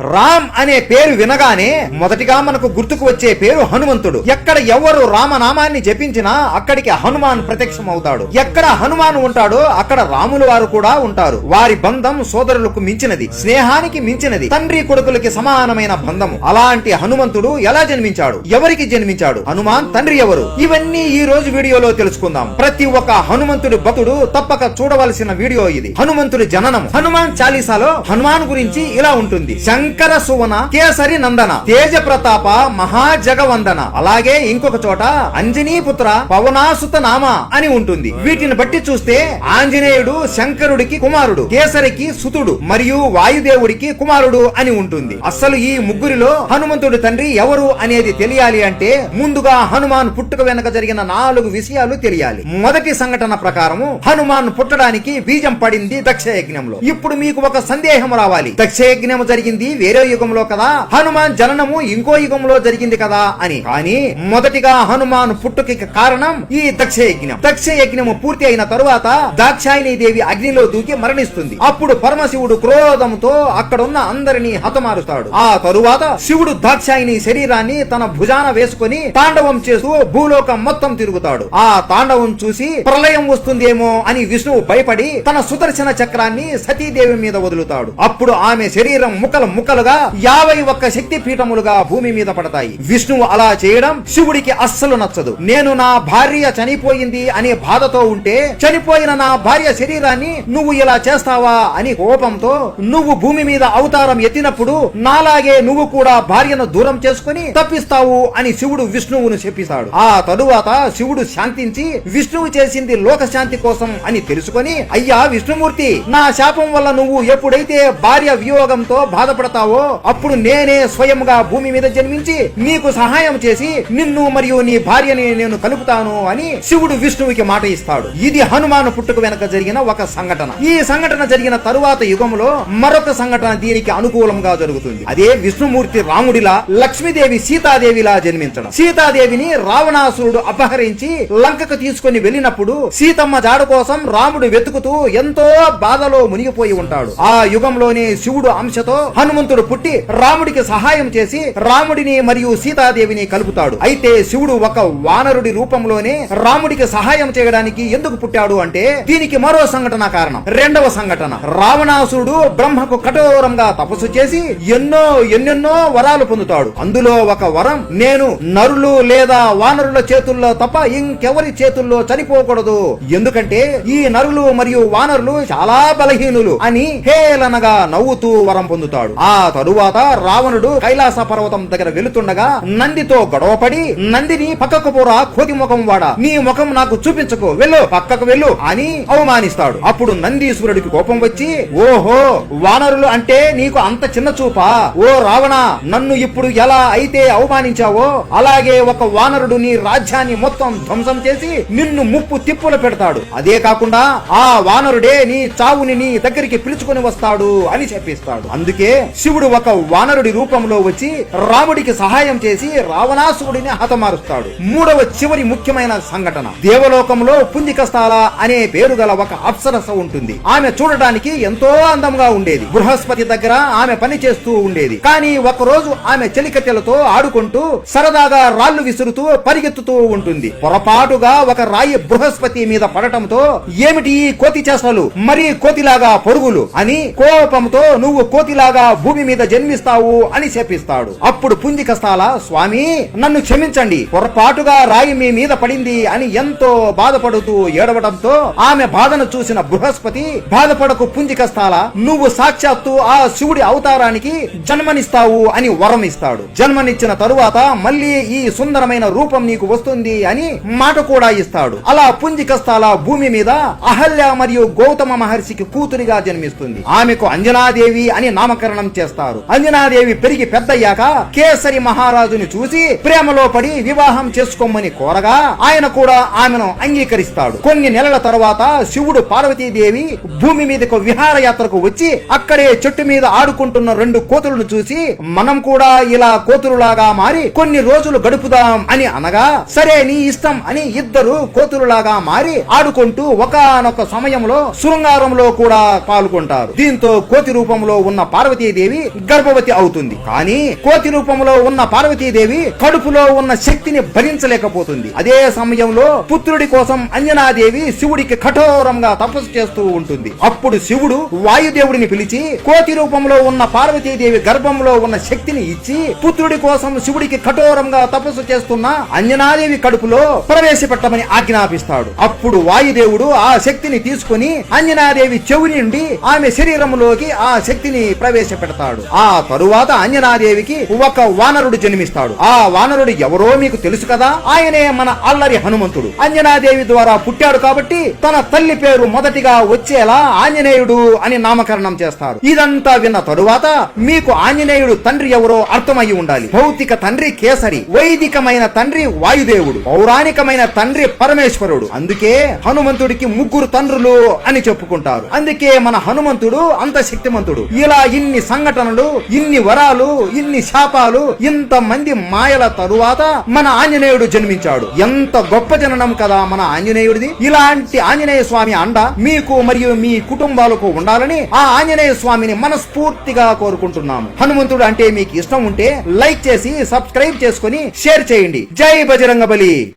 రామ్ అనే పేరు వినగానే మొదటిగా మనకు గుర్తుకు వచ్చే పేరు హనుమంతుడు. ఎక్కడ ఎవరు రామనామాన్ని జపించినా అక్కడికి హనుమాన్ ప్రత్యక్షం అవుతాడు ఎక్కడ హనుమాన్ ఉంటాడో అక్కడ రాములు వారు కూడా ఉంటారు. వారి బంధం సోదరులకు మించినది స్నేహానికి మించినది తండ్రి కొడుకులకి సమానమైన బంధము. అలాంటి హనుమంతుడు ఎలా జన్మించాడు? ఎవరికి జన్మించాడు? హనుమాన్ తండ్రి ఎవరు? ఇవన్నీ ఈ రోజు వీడియోలో తెలుసుకుందాం. ప్రతి ఒక్క హనుమంతుడి భక్తుడు తప్పక చూడవలసిన వీడియో ఇది. హనుమంతుడి జననం హనుమాన్ చాలీసాలో హనుమాన్ గురించి ఇలా ఉంటుంది. శంకర సువన కేసరి నందన తేజ ప్రతాప మహాజగవందన అలాగే ఇంకొక చోట అంజనీ పుత్ర పవనాసుత నామ అని ఉంటుంది. వీటిని బట్టి చూస్తే ఆంజనేయుడు శంకరుడికి కుమారుడు కేసరికి సుతుడు మరియు వాయుదేవుడికి కుమారుడు అని ఉంటుంది. అస్సలు ఈ ముగ్గురిలో హనుమంతుడి తండ్రి ఎవరు అనేది తెలియాలి అంటే ముందుగా హనుమాన్ పుట్టుక వెనక జరిగిన నాలుగు విషయాలు తెలియాలి. మొదటి సంఘటన ప్రకారము హనుమాన్ పుట్టడానికి బీజం పడింది దక్ష యజ్ఞంలో ఇప్పుడు మీకు ఒక సందేహం రావాలి. దక్ష యజ్ఞం జరిగింది వేరే యుగంలో కదా. హనుమాన్ జననము ఇంకో యుగంలో జరిగింది కదా అని. కానీ మొదటిగా హనుమాన్ పుట్టుకి కారణం ఈ దక్ష యజ్ఞం దక్ష యజ్ఞము పూర్తి అయిన తరువాత దాక్షాయిని దేవి అగ్నిలో దూకి మరణిస్తుంది. అప్పుడు పరమశివుడు క్రోధంతో అక్కడున్న అందరినీ హతమారుస్తాడు ఆ తరువాత శివుడు దాక్షాయిని శరీరాన్ని తన భుజాన వేసుకొని తాండవం చేస్తూ భూలోకం మొత్తం తిరుగుతాడు. ఆ తాండవం చూసి ప్రళయం వస్తుందేమో అని విష్ణువు భయపడి తన సుదర్శన చక్రాన్ని సతీదేవి మీద వదులుతాడు. అప్పుడు ఆమె శరీరం ముక్కలు ముక్కలుగా యాభై ఒక్క శక్తి పీఠములుగా భూమి మీద పడతాయి. విష్ణువు అలా చేయడం శివుడికి అస్సలు నచ్చదు. నేను నా భార్య చనిపోయింది అనే బాధతో ఉంటే చనిపోయిన నా భార్య శరీరాన్ని నువ్వు ఇలా చేస్తావా అని కోపంతో నువ్వు భూమి మీద అవతారం ఎత్తినప్పుడు నాలాగే నువ్వు కూడా భార్యను దూరం చేసుకుని తప్పిస్తావు అని శివుడు విష్ణువును చెప్పిస్తాడు. ఆ తరువాత శివుడు శాంతించి విష్ణువు చేసింది లోక శాంతి కోసం అని తెలుసుకొని అయ్యా విష్ణుమూర్తి నా శాపం వల్ల నువ్వు ఎప్పుడైతే భార్య వియోగంతో బాధపడతావో అప్పుడు నేనే స్వయంగా భూమి మీద జన్మించి నీకు సహాయం చేసి నిన్ను మరియు నీ భార్యని నేను కలుపుతాను అని శివుడు విష్ణువుకి మాట ఇస్తాడు. ఇది హనుమాన్ పుట్టుక వెనక జరిగిన ఒక సంఘటన. ఈ సంఘటన జరిగిన తరువాత యుగంలో మరొక సంఘటన దీనికి అనుకూలంగా జరుగుతుంది. అదే విష్ణుమూర్తి రాముడిలా లక్ష్మీదేవి సీతాదేవిలా జన్మించడం. సీతాదేవిని రావణాసురుడు అపహరించి లంకకు తీసుకొని వెళ్ళినప్పుడు సీతమ్మ జాడ కోసం రాముడు వెతుకుతూ ఎంతో బాధలో మునిగిపోయి ఉంటాడు. ఆ యుగంలోనే శివుడు అంశతో హనుమంతుడు పుట్టి రాముడికి సహాయం చేసి రాముడిని మరియు సీతాదేవిని కలుపుతాడు. అయితే శివుడు ఒక వానరుడి రూపంలోనే రాముడికి సహాయం చేయడానికి ఎందుకు పుట్టాడు అంటే దీనికి మరో సంఘటన కారణం. రెండవ సంఘటన. రావణాసురుడు బ్రహ్మకు కఠోరంగా తపస్సు చేసి ఎన్నో ఎన్నెన్నో వరాలు పొందుతాడు. అందులో ఒక వరం నేను నరులు లేదా వానరుల చేతుల్లో తప్ప ఇంకెవరి చేతుల్లో చనిపోకూడదు. ఎందుకంటే ఈ నరులు మరియు వానరులు చాలా బలహీనులు అని హేళనగా నవ్వుతూ వరం పొందుతాడు. ఆ తరువాత రావణుడు కైలాస పర్వతం దగ్గర వెళుతుండగా నందితో గొడవపడి నందిని పక్కకు పోరా కోతి ముఖం వాడా నీ ముఖం నాకు చూపించకు వెళ్ళు పక్కకు వెళ్ళు అని అవమానిస్తాడు. అప్పుడు నందీశ్వరుడికి కోపం వచ్చి ఓహో వానరులు అంటే నీకు అంత చిన్న చూపా? ఓ రావణ నన్ను ఇప్పుడు ఎలా అయితే అవమానించావో అలాగే ఒక వానరుడు నీ రాజ్యాన్ని మొత్తం ధ్వంసం చేసి నిన్ను ముప్పు తిప్పులు పెడతాడు. అదే కాకుండా ఆ వానరుడే నీ చావుని నీ దగ్గరికి పిలుచుకొని వస్తాడు అని చెప్పిస్తాడు. అందుకే శివుడు ఒక వానరుడి రూపంలో వచ్చి రాముడికి సహాయం చేసి రావణాసురుడిని హతమారుస్తాడు. మూడవ చివరి ముఖ్యమైన సంఘటన. దేవలోకంలో పుంజికస్థాల అనే పేరు గల ఒక అప్సరస ఉంటుంది. ఆమె చూడటానికి ఎంతో అందంగా ఉండేది. బృహస్పతి దగ్గర ఆమె పని చేస్తూ ఉండేది. కానీ ఒక రోజు ఆమె చెలికట్టెలతో ఆడుకుంటూ సరదాగా రాళ్ళు విసురుతూ పరిగెత్తుతూ ఉంటుంది. పొరపాటుగా ఒక రాయి బృహస్పతి మీద పడటంతో ఏమిటి ఈ కోతి చేష్టలు? మరీ కోతిలాగా పొరుగులు అని కోపంతో నువ్వు కోతిలాగా భూమి మీద జన్మిస్తావు అని శపిస్తాడు. అప్పుడు పుంజికస్థాల స్వామి నన్ను క్షమించండి. పొరపాటుగా రాయి మీ మీద పడింది అని ఎంతో బాధపడుతూ ఏడవడంతో ఆమె బాధను చూసిన బృహస్పతి బాధపడకు పుంజికస్థాల నువ్వు సాక్షాత్తు ఆ శివుడి అవతారానికి జన్మనిస్తావు అని వరం ఇస్తాడు జన్మనిచ్చిన తరువాత మళ్ళీ ఈ సుందరమైన రూపం నీకు వస్తుంది అని మాట కూడా ఇస్తాడు. అలా పుంజికస్థాల భూమి మీద అహల్య మరియు గౌతమ మహర్షికి కూతురిగా జన్మిస్తుంది. ఆమెకు అంజనాదేవి అని నామకరణం చేస్తారు. అంజనాదేవి పెరిగి పెద్దయ్యాక కేసరి మహారాజుని చూసి ప్రేమలో పడి వివాహం చేసుకోమని కోరగా ఆయన కూడా ఆమెను అంగీకరిస్తాడు. కొన్ని నెలల తర్వాత శివుడు పార్వతీదేవి భూమి మీదకు విహారయాత్రకు వచ్చి అక్కడే చెట్టు మీద ఆడుకుంటున్న రెండు కోతులను చూసి మనం కూడా ఇలా కోతులులాగా మారి కొన్ని రోజులు గడుపుదాం అని అనగా సరే నీ ఇష్టం అని ఇద్దరు కోతులులాగా మారి ఆడుకుంటూ ఒకానొక సమయంలో శృంగారంలో కూడా పాల్గొంటారు. దీంతో కోతి రూపంలో ఉన్న పార్వతీదేవి పార్వతీదేవి గర్భవతి అవుతుంది. కానీ కోతి రూపంలో ఉన్న పార్వతీదేవి కడుపులో ఉన్న శక్తిని భరించలేకపోతుంది. అదే సమయంలో పుత్రుడి కోసం అంజనాదేవి శివుడికి కఠోరంగా తపస్సు చేస్తూ ఉంటుంది. అప్పుడు శివుడు వాయుదేవుడిని పిలిచి కోతి రూపంలో ఉన్న పార్వతీదేవి గర్భంలో ఉన్న శక్తిని ఇచ్చి పుత్రుడి కోసం శివుడికి కఠోరంగా తపస్సు చేస్తున్న అంజనాదేవి కడుపులో ప్రవేశపెట్టమని ఆజ్ఞాపిస్తాడు. అప్పుడు వాయుదేవుడు ఆ శక్తిని తీసుకుని అంజనాదేవి చెవి నుండి ఆమె శరీరంలోకి ఆ శక్తిని ప్రవేశపెడతాడు ఆ తరువాత అంజనాదేవికి ఒక వానరుడు జన్మిస్తాడు. ఆ వానరుడు ఎవరో మీకు తెలుసు కదా? ఆయనే మన అల్లరి హనుమంతుడు. అంజనాదేవి ద్వారా పుట్టాడు కాబట్టి తన తల్లి పేరు మొదటిగా వచ్చేలా ఆంజనేయుడు అని నామకరణం చేస్తారు. ఇదంతా విన్న తరువాత మీకు ఆంజనేయుడు తండ్రి ఎవరో అర్థమయ్యి ఉండాలి. భౌతిక తండ్రి కేసరి వైదికమైన తండ్రి వాయుదేవుడు పౌరాణికమైన తండ్రి పరమేశ్వరుడు. అందుకే హనుమంతుడికి ముగ్గురు తండ్రులు అని చెప్పుకుంటారు. అందుకే మన హనుమంతుడు అంత శక్తిమంతుడు. ఇలా ఇన్ని సంఘటనలు ఇన్ని వరాలు ఇన్ని శాపాలు ఇంత మంది మాయల తరువాత మన ఆంజనేయుడు జన్మించాడు. ఎంత గొప్ప జననం కదా మన ఆంజనేయుడిది. ఇలాంటి ఆంజనేయ స్వామి అండ మీకు మరియు మీ కుటుంబాలకు ఉండాలని ఆ ఆంజనేయ స్వామిని మనస్ఫూర్తిగా కోరుకుంటున్నాము. హనుమంతుడు అంటే మీకు ఇష్టం ఉంటే లైక్ చేసి సబ్స్క్రైబ్ చేసుకొని షేర్ చేయండి. జై బజరంగబలి!